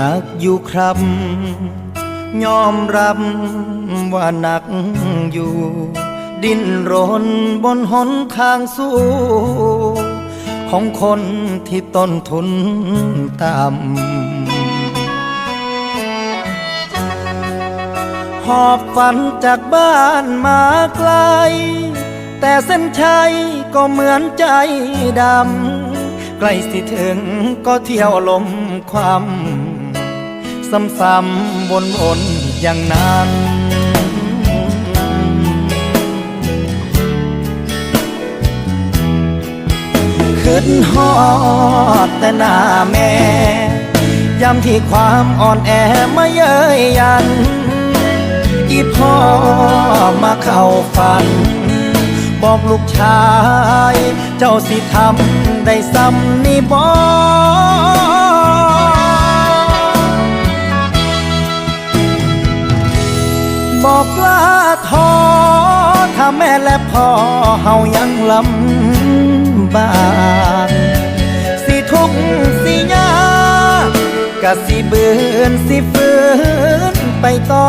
หนักอยู่ครับ ยอมรับว่าหนักอยู่ ดิ้นรนบนหนทางสู้ ของคนที่ต้นทุนต่ำหอบฝันจากบ้านมาไกล แต่เส้นชัยก็เหมือนใจดำใกล้สิถึงก็เที่ยวลมความ ซ้ำๆวนๆอย่างนั้น ขึ้นฮอดแต่หน้าแม่ยามที่ความอ่อนแอมาเย้ยยัน อีพ่อมาเข้าฝัน บอกลูกชาย เจ้าสิทำได้ซ้ำนี่บอก บอกลาท้อถ้าแม่และพ่อเฮายังลำบากสิทุกสิยากะสิเบือนสิฝืนไปต่อ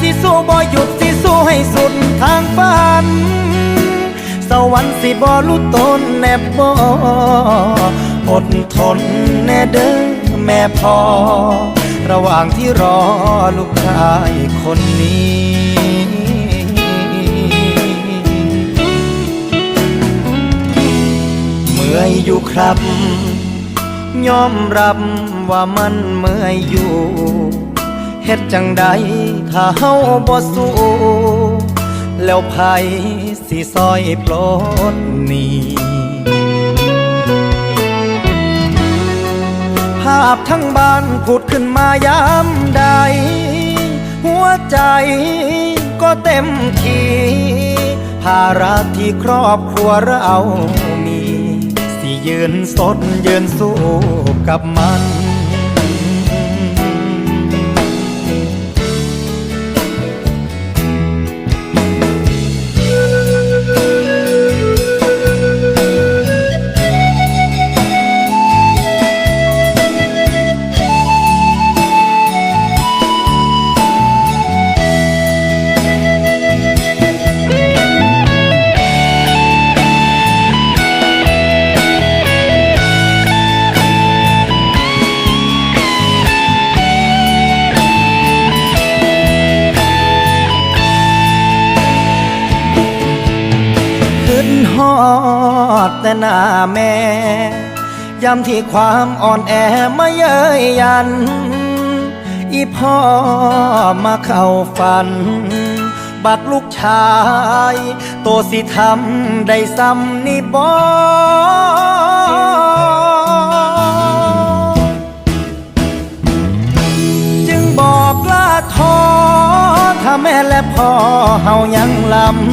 สิสู้บ่หยุดสิสู้ให้สุดทางฝัน สวรรค์สิบ่รู้ตนแนบบ่อดทนแน่เด้อแม่พ่อ ระหว่างที่รอลูกชายคนนี้ เมื่อยอยู่ครับ ยอมรับว่ามันเมื่อยอยู่เฮ็ดจังใดถ้าเฮาบ่สู้แล้วไผสิซอยปลดหนี้าพทั้งบ้านผุดขึ้นมายามใด หัวใจก็เต็มทีภาระที่ครอบครัวเรามี สิยืนสดยืนสู้กับมัน ฮอดแต่หน้าแม่ยามที่ความอ่อนแอมาเย้ยยัน อีพ่อมาเข้าฝัน บักลูกชาย โตสิทำได้ซ้ำนี่บอจึงบอกลาทอ ถ้าแม่และพ่อเฮายังลำ